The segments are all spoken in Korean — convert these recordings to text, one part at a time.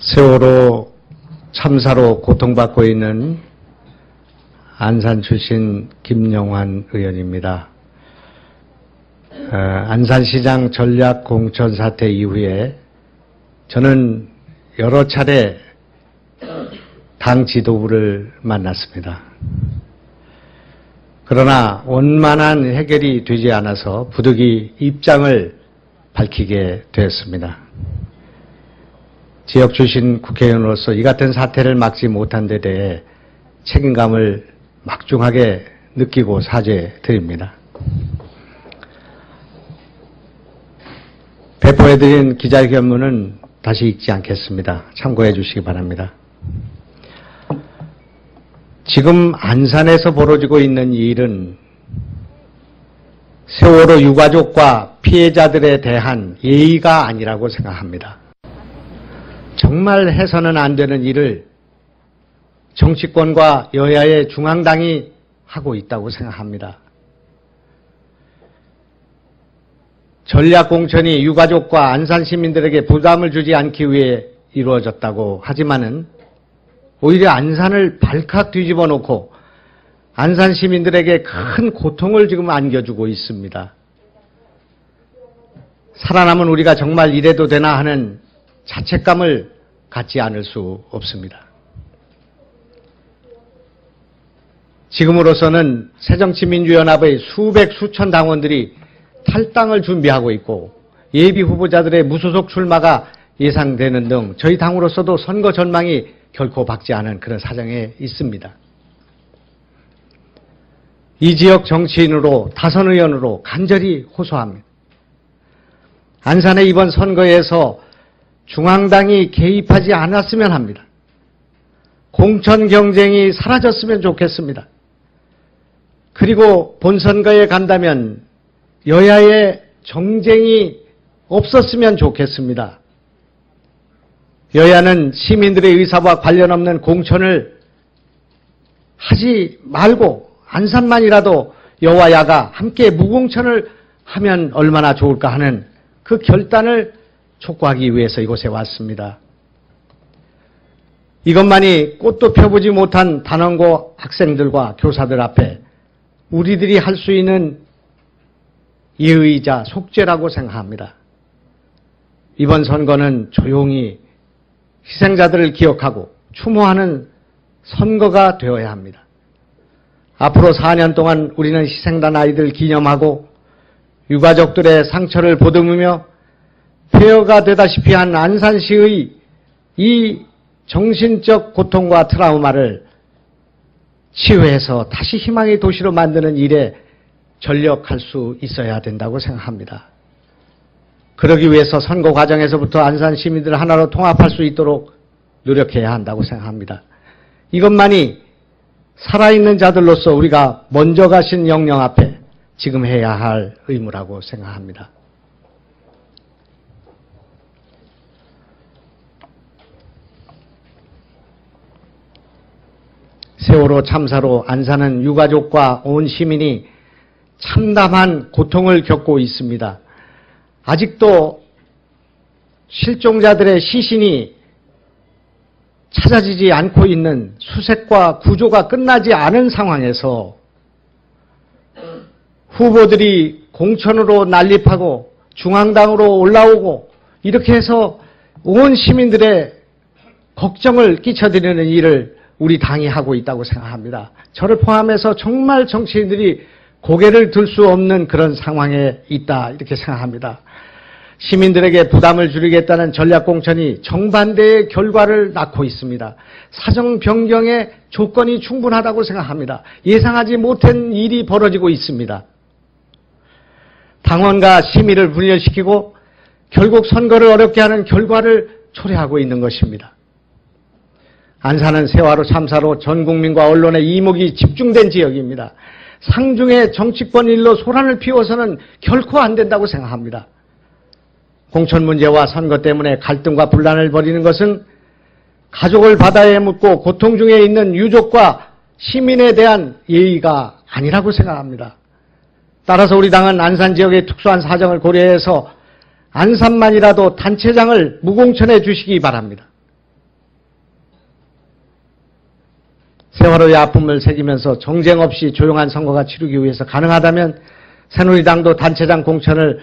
세월호 참사로 고통받고 있는 안산 출신 김영환 의원입니다. 어, 안산시장 전략 공천 사태 이후에 저는 여러 차례 당 지도부를 만났습니다. 그러나 원만한 해결이 되지 않아서 부득이 입장을 밝히게 되었습니다. 지역 출신 국회의원으로서 이 같은 사태를 막지 못한 데 대해 책임감을 막중하게 느끼고 사죄드립니다. 배포해드린 기자회견문은 다시 읽지 않겠습니다. 참고해 주시기 바랍니다. 지금 안산에서 벌어지고 있는 이 일은 세월호 유가족과 피해자들에 대한 예의가 아니라고 생각합니다. 정말 해서는 안 되는 일을 정치권과 여야의 중앙당이 하고 있다고 생각합니다. 전략공천이 유가족과 안산 시민들에게 부담을 주지 않기 위해 이루어졌다고 하지만은 오히려 안산을 발칵 뒤집어 놓고 안산 시민들에게 큰 고통을 지금 안겨주고 있습니다. 살아남은 우리가 정말 이래도 되나 하는 자책감을 갖지 않을 수 없습니다. 지금으로서는 새정치민주연합의 수백 수천 당원들이 탈당을 준비하고 있고 예비 후보자들의 무소속 출마가 예상되는 등 저희 당으로서도 선거 전망이 결코 밝지 않은 그런 사정에 있습니다. 이 지역 정치인으로 다선 의원으로 간절히 호소합니다. 안산의 이번 선거에서 중앙당이 개입하지 않았으면 합니다. 공천 경쟁이 사라졌으면 좋겠습니다. 그리고 본선거에 간다면 여야의 정쟁이 없었으면 좋겠습니다. 여야는 시민들의 의사와 관련 없는 공천을 하지 말고 안산만이라도 여와 야가 함께 무공천을 하면 얼마나 좋을까 하는 그 결단을 촉구하기 위해서 이곳에 왔습니다. 이것만이 꽃도 펴보지 못한 단원고 학생들과 교사들 앞에 우리들이 할 수 있는 예의이자 속죄라고 생각합니다. 이번 선거는 조용히 희생자들을 기억하고 추모하는 선거가 되어야 합니다. 앞으로 4년 동안 우리는 희생단 아이들 기념하고 유가족들의 상처를 보듬으며 폐허가 되다시피 한 안산시의 이 정신적 고통과 트라우마를 치유해서 다시 희망의 도시로 만드는 일에 전력할 수 있어야 된다고 생각합니다. 그러기 위해서 선거 과정에서부터 안산 시민들 하나로 통합할 수 있도록 노력해야 한다고 생각합니다. 이것만이 살아있는 자들로서 우리가 먼저 가신 영령 앞에 지금 해야 할 의무라고 생각합니다. 세월호 참사로 안산은 유가족과 온 시민이 참담한 고통을 겪고 있습니다. 아직도 실종자들의 시신이 찾아지지 않고 있는 수색과 구조가 끝나지 않은 상황에서 후보들이 공천으로 난립하고 중앙당으로 올라오고 이렇게 해서 온 시민들의 걱정을 끼쳐드리는 일을 우리 당이 하고 있다고 생각합니다. 저를 포함해서 정말 정치인들이 고개를 들 수 없는 그런 상황에 있다 이렇게 생각합니다. 시민들에게 부담을 줄이겠다는 전략공천이 정반대의 결과를 낳고 있습니다. 사정 변경의 조건이 충분하다고 생각합니다. 예상하지 못한 일이 벌어지고 있습니다. 당원과 시민을 분열시키고 결국 선거를 어렵게 하는 결과를 초래하고 있는 것입니다. 안산은 세월호 참사로 전 국민과 언론의 이목이 집중된 지역입니다. 상중의 정치권 일로 소란을 피워서는 결코 안 된다고 생각합니다. 공천 문제와 선거 때문에 갈등과 분란을 벌이는 것은 가족을 바다에 묻고 고통 중에 있는 유족과 시민에 대한 예의가 아니라고 생각합니다. 따라서 우리 당은 안산 지역의 특수한 사정을 고려해서 안산만이라도 단체장을 무공천해 주시기 바랍니다. 세월호의 아픔을 새기면서 정쟁 없이 조용한 선거가 치르기 위해서 가능하다면 새누리당도 단체장 공천을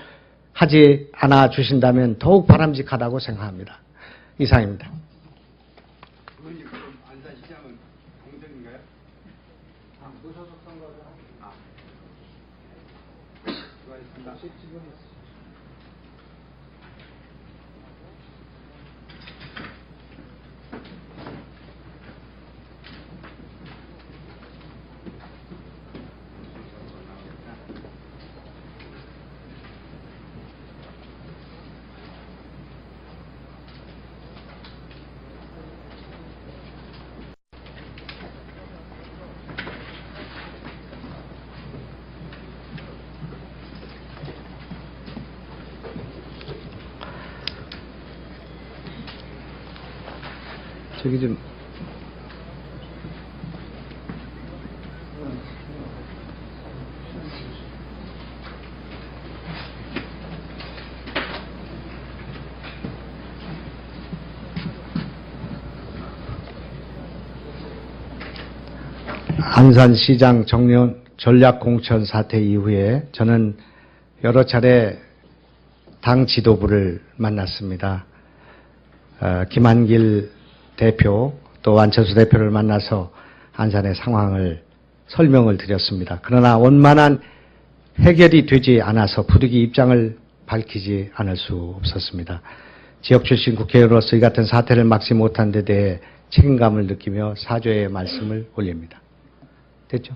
하지 않아 주신다면 더욱 바람직하다고 생각합니다. 이상입니다. 아, 무소속 선거를 아. 수고하셨습니다. 저기 좀 안산시장 정년 전략공천 사태 이후에 저는 여러 차례 당 지도부를 만났습니다. 어, 김한길 대표 또 안철수 대표를 만나서 안산의 상황을 설명을 드렸습니다. 그러나 원만한 해결이 되지 않아서 부득이 입장을 밝히지 않을 수 없었습니다. 지역 출신 국회의원으로서 이 같은 사태를 막지 못한 데 대해 책임감을 느끼며 사죄의 말씀을 올립니다. 됐죠?